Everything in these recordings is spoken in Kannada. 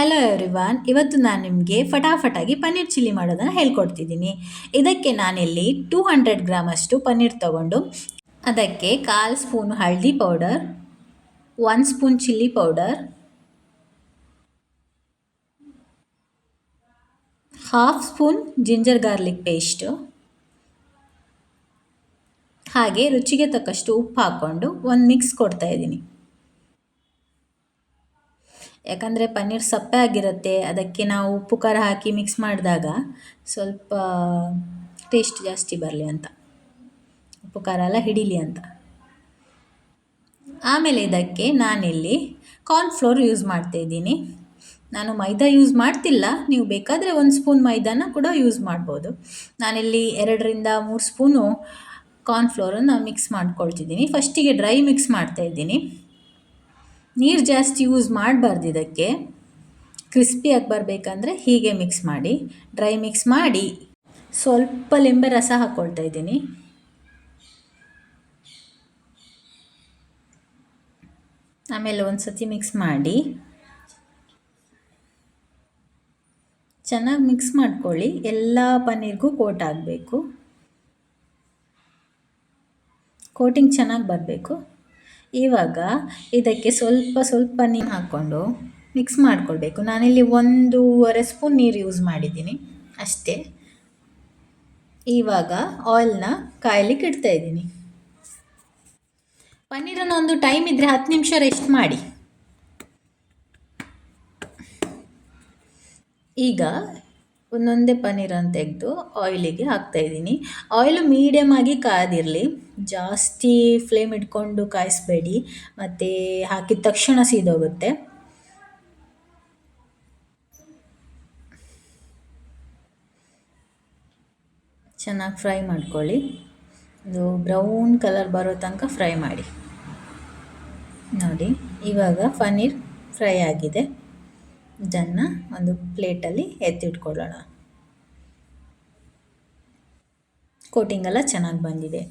ಹಲೋ ಎವ್ರಿವಾನ್ ಇವತ್ತು ನಾನು ನಿಮಗೆ ಫಟಾಫಟಾಗಿ ಪನ್ನೀರ್ ಚಿಲ್ಲಿ ಮಾಡೋದನ್ನು ಹೇಳ್ಕೊಡ್ತಿದ್ದೀನಿ. ಇದಕ್ಕೆ ನಾನಿಲ್ಲಿ ಟೂ ಹಂಡ್ರೆಡ್ ಗ್ರಾಮಷ್ಟು ಪನ್ನೀರ್ ತಗೊಂಡು, ಅದಕ್ಕೆ ಕಾಲು ಸ್ಪೂನ್ ಹಳದಿ powder one spoon chilli powder half spoon ginger garlic paste ಹಾಗೆ ರುಚಿಗೆ ತಕ್ಕಷ್ಟು ಉಪ್ಪು ಹಾಕ್ಕೊಂಡು ಒಂದು ಮಿಕ್ಸ್ ಕೊಡ್ತಾಯಿದ್ದೀನಿ ಯಾಕಂದರೆ ಪನ್ನೀರ್ ಸಪ್ಪೆ ಆಗಿರುತ್ತೆ, ಅದಕ್ಕೆ ನಾವು ಉಪ್ಪು ಖಾರ ಹಾಕಿ ಮಿಕ್ಸ್ ಮಾಡಿದಾಗ ಸ್ವಲ್ಪ ಟೇಸ್ಟ್ ಜಾಸ್ತಿ ಬರಲಿ ಅಂತ. ಉಪ್ಪು ಖಾರ ಎಲ್ಲ ಹಿಡೀಲಿ ಅಂತ. ಆಮೇಲೆ ಇದಕ್ಕೆ ನಾನಿಲ್ಲಿ ಕಾರ್ನ್ಫ್ಲೋರ್ ಯೂಸ್ ಮಾಡ್ತಾ ಇದ್ದೀನಿ. ನಾನು ಮೈದಾ ಯೂಸ್ ಮಾಡ್ತಿಲ್ಲ, ನೀವು ಬೇಕಾದರೆ ಒಂದು ಸ್ಪೂನ್ ಮೈದಾನ ಕೂಡ ಯೂಸ್ ಮಾಡ್ಬೋದು. ನಾನಿಲ್ಲಿ ಎರಡರಿಂದ ಮೂರು ಸ್ಪೂನು ಕಾರ್ನ್ಫ್ಲೋರನ್ನು ಮಿಕ್ಸ್ ಮಾಡ್ಕೊಳ್ತಿದ್ದೀನಿ. ಫಸ್ಟಿಗೆ ಡ್ರೈ ಮಿಕ್ಸ್ ಮಾಡ್ತಾಯಿದ್ದೀನಿ ನೀರು ಜಾಸ್ತಿ ಯೂಸ್ ಮಾಡಬಾರ್ದು ಇದಕ್ಕೆ. ಕ್ರಿಸ್ಪಿಯಾಗಿ ಬರಬೇಕಂದ್ರೆ ಹೀಗೆ ಮಿಕ್ಸ್ ಮಾಡಿ ಡ್ರೈ ಮಿಕ್ಸ್ ಮಾಡಿ. ಸ್ವಲ್ಪ ಲಿಂಬೆ ರಸ ಹಾಕ್ಕೊಳ್ತಾ ಇದ್ದೀನಿ. ಆಮೇಲೆ ಒಂದು ಸತಿ ಮಿಕ್ಸ್ ಮಾಡಿ. ಚೆನ್ನಾಗಿ ಮಿಕ್ಸ್ ಮಾಡ್ಕೊಳ್ಳಿ, ಎಲ್ಲ ಪನ್ನೀರ್ಗೂ ಕೋಟ್ ಆಗಬೇಕು. ಕೋಟಿಂಗ್ ಚೆನ್ನಾಗಿ ಬರಬೇಕು. ಇವಾಗ ಇದಕ್ಕೆ ಸ್ವಲ್ಪ ಸ್ವಲ್ಪ ನೀರು ಹಾಕ್ಕೊಂಡು ಮಿಕ್ಸ್ ಮಾಡಿಕೊಳ್ಬೇಕು. ನಾನಿಲ್ಲಿ ಒಂದೂವರೆ ಸ್ಪೂನ್ ನೀರು ಯೂಸ್ ಮಾಡಿದ್ದೀನಿ. ಅಷ್ಟೇ. ಇವಾಗ ಆಯಿಲ್ನ ಕಾಯಲಿಕ್ಕೆ ಇಡ್ತಾ ಇದ್ದೀನಿ. ಪನ್ನೀರನ್ನು ಒಂದು ಟೈಮ್ ಇದ್ದರೆ ಹತ್ತು ನಿಮಿಷ ರೆಸ್ಟ್ ಮಾಡಿ. ಈಗ ಒಂದೊಂದೇ ಪನ್ನೀರನ್ನು ತೆಗೆದು ಆಯಿಲಿಗೆ ಹಾಕ್ತಾಯಿದ್ದೀನಿ. ಆಯಿಲು ಮೀಡಿಯಮ್ ಆಗಿ ಕಾದಿರಲಿ. ಜಾಸ್ತಿ ಫ್ಲೇಮ್ ಇಟ್ಕೊಂಡು ಕಾಯಿಸ್ಬೇಡಿ. ಮತ್ತು ಹಾಕಿದ ತಕ್ಷಣ ಸೀದೋಗುತ್ತೆ. ಚೆನ್ನಾಗಿ ಫ್ರೈ ಮಾಡ್ಕೊಳ್ಳಿ. ಅದು ಬ್ರೌನ್ ಕಲರ್ ಬರೋ ತನಕ ಫ್ರೈ ಮಾಡಿ. ನೋಡಿ, ಇವಾಗ ಪನ್ನೀರ್ ಫ್ರೈ ಆಗಿದೆ. ಇದನ್ನು ಒಂದು ಪ್ಲೇಟಲ್ಲಿ ಎತ್ತಿಟ್ಕೊಳ್ಳೋಣ. ಕೋಟಿಂಗ್ ಎಲ್ಲ ಚೆನ್ನಾಗಿ ಬಂದಿದೆ.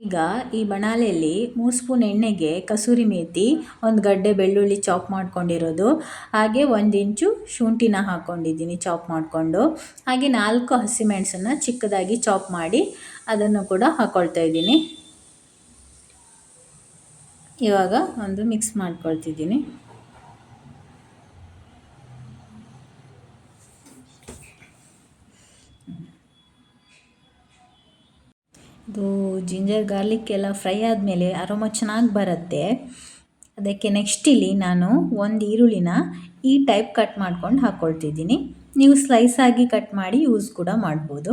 ಈಗ ಈ ಬಣಾಲೆಯಲ್ಲಿ ಮೂರು ಸ್ಪೂನ್ ಎಣ್ಣೆಗೆ ಕಸೂರಿ ಮೇತಿ, ಒಂದು ಗಡ್ಡೆ ಬೆಳ್ಳುಳ್ಳಿ ಚಾಪ್ ಮಾಡ್ಕೊಂಡಿರೋದು. ಹಾಗೆ ಒಂದು ಇಂಚು ಶುಂಠಿನ ಹಾಕ್ಕೊಂಡಿದ್ದೀನಿ ಚಾಪ್ ಮಾಡಿಕೊಂಡು. ಹಾಗೆ ನಾಲ್ಕು ಹಸಿಮೆಣಸನ್ನು ಚಿಕ್ಕದಾಗಿ ಚಾಪ್ ಮಾಡಿ ಅದನ್ನು ಕೂಡ ಹಾಕ್ಕೊಳ್ತಾ ಇದ್ದೀನಿ. ಇವಾಗ ಒಂದು ಮಿಕ್ಸ್ ಮಾಡ್ಕೊಳ್ತಿದ್ದೀನಿ. ಇದು ಜಿಂಜರ್ ಗಾರ್ಲಿಕ್ ಎಲ್ಲ ಫ್ರೈ ಆದಮೇಲೆ ಅರೋಮ ಚೆನ್ನಾಗಿ ಬರುತ್ತೆ. ಅದಕ್ಕೆ ನೆಕ್ಸ್ಟ್ ಇಲ್ಲಿ ನಾನು ಒಂದು ಈರುಳ್ಳಿನ ಈ ಟೈಪ್ ಕಟ್ ಮಾಡ್ಕೊಂಡು ಹಾಕ್ಕೊಳ್ತಿದ್ದೀನಿ ನೀವು ಸ್ಲೈಸ್ ಆಗಿ ಕಟ್ ಮಾಡಿ ಯೂಸ್ ಕೂಡ ಮಾಡ್ಬೋದು.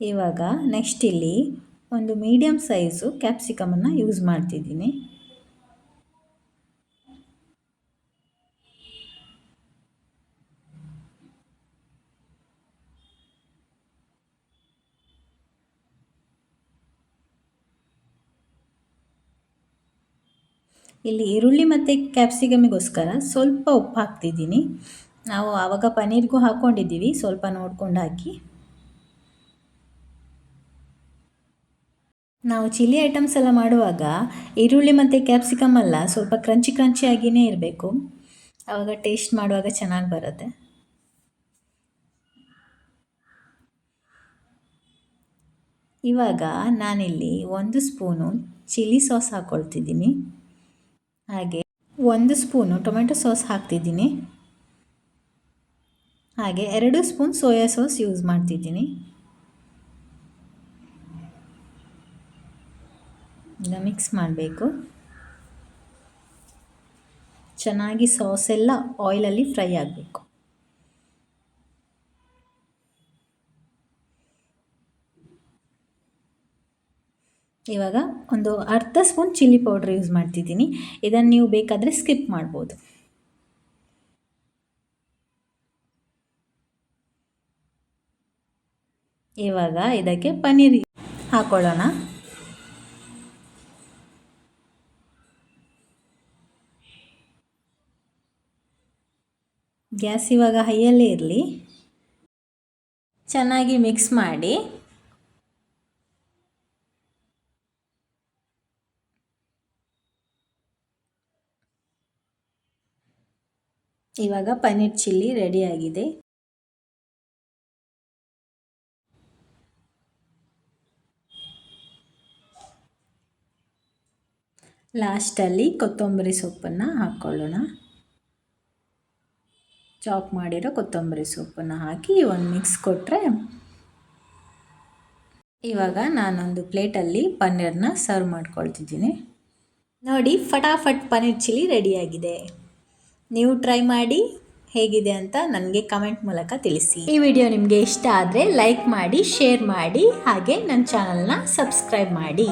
ಇವಾಗ ನೆಕ್ಸ್ಟ್ ಇಲ್ಲಿ ಒಂದು ಮೀಡಿಯಮ್ ಸೈಜು ಕ್ಯಾಪ್ಸಿಕಮನ್ನು ಯೂಸ್ ಮಾಡ್ತಿದ್ದೀನಿ. ಇಲ್ಲಿ ಈರುಳ್ಳಿ ಮತ್ತು ಕ್ಯಾಪ್ಸಿಕಮಿಗೋಸ್ಕರ ಸ್ವಲ್ಪ ಉಪ್ಪು ಹಾಕ್ತಿದ್ದೀನಿ. ನಾವು ಆವಾಗ ಪನ್ನೀರ್ಗೂ ಹಾಕ್ಕೊಂಡಿದ್ದೀವಿ ಸ್ವಲ್ಪ ನೋಡ್ಕೊಂಡು ಹಾಕಿ. ನಾವು ಚಿಲ್ಲಿ ಐಟಮ್ಸ್ ಎಲ್ಲ ಮಾಡುವಾಗ ಈರುಳ್ಳಿ ಮತ್ತು ಕ್ಯಾಪ್ಸಿಕಮ್ ಅಲ್ಲ, ಸ್ವಲ್ಪ ಕ್ರಂಚಿ ಕ್ರಂಚಿಯಾಗಿಯೇ ಇರಬೇಕು. ಆವಾಗ ಟೇಸ್ಟ್ ಮಾಡುವಾಗ ಚೆನ್ನಾಗಿ ಬರುತ್ತೆ. ಇವಾಗ ನಾನಿಲ್ಲಿ ಒಂದು ಸ್ಪೂನು ಚಿಲ್ಲಿ ಸಾಸ್ ಹಾಕ್ಕೊಳ್ತಿದ್ದೀನಿ ಹಾಗೆ ಒಂದು ಸ್ಪೂನು ಟೊಮೆಟೊ ಸಾಸ್ ಹಾಕ್ತಿದ್ದೀನಿ. ಹಾಗೆ ಎರಡು ಸ್ಪೂನ್ ಸೋಯಾ ಸಾಸ್ ಯೂಸ್ ಮಾಡ್ತಿದ್ದೀನಿ. ಮಿಕ್ಸ್ ಮಾಡಬೇಕು. ಚೆನ್ನಾಗಿ ಸಾಸ್ ಎಲ್ಲ ಆಯಿಲಲ್ಲಿ ಫ್ರೈ ಆಗಬೇಕು. ಇವಾಗ ಒಂದು ಅರ್ಧ ಸ್ಪೂನ್ ಚಿಲ್ಲಿ ಪೌಡ್ರ್ ಯೂಸ್ ಮಾಡ್ತಿದ್ದೀನಿ. ಇದನ್ನು ನೀವು ಬೇಕಾದರೆ ಸ್ಕಿಪ್ ಮಾಡ್ಬೋದು. ಇವಾಗ ಇದಕ್ಕೆ ಪನ್ನೀರ್ ಹಾಕೊಳ್ಳೋಣ. ಗ್ಯಾಸ್ ಇವಾಗ ಹೈಯಲ್ಲೇ ಇರಲಿ. ಚೆನ್ನಾಗಿ ಮಿಕ್ಸ್ ಮಾಡಿ. ಇವಾಗ ಪನ್ನೀರ್ ಚಿಲ್ಲಿ ರೆಡಿಯಾಗಿದೆ ಲಾಸ್ಟಲ್ಲಿ ಕೊತ್ತಂಬರಿ ಸೊಪ್ಪನ್ನು ಹಾಕ್ಕೊಳ್ಳೋಣ ಚಾಪ್ ಮಾಡಿರೋ ಕೊತ್ತಂಬರಿ ಸೊಪ್ಪನ್ನು ಹಾಕಿ ಒಂದು ಮಿಕ್ಸ್ ಕೊಟ್ಟರೆ ಇವಾಗ ನಾನೊಂದು ಪ್ಲೇಟಲ್ಲಿ ಪನ್ನೀರ್ನ ಸರ್ವ್ ಮಾಡ್ಕೊಳ್ತಿದ್ದೀನಿ. ನೋಡಿ, ಫಟಾಫಟ್ ಪನ್ನೀರ್ ಚಿಲ್ಲಿ ರೆಡಿಯಾಗಿದೆ. ನೀವು ಟ್ರೈ ಮಾಡಿ ಹೇಗಿದೆ ಅಂತ ನನಗೆ ಕಮೆಂಟ್ ಮೂಲಕ ತಿಳಿಸಿ. ಈ ವಿಡಿಯೋ ನಿಮಗೆ ಇಷ್ಟ ಆದರೆ ಲೈಕ್ ಮಾಡಿ, ಶೇರ್ ಮಾಡಿ, ಹಾಗೆ ನನ್ನ ಚಾನಲ್ನ ಸಬ್ಸ್ಕ್ರೈಬ್ ಮಾಡಿ.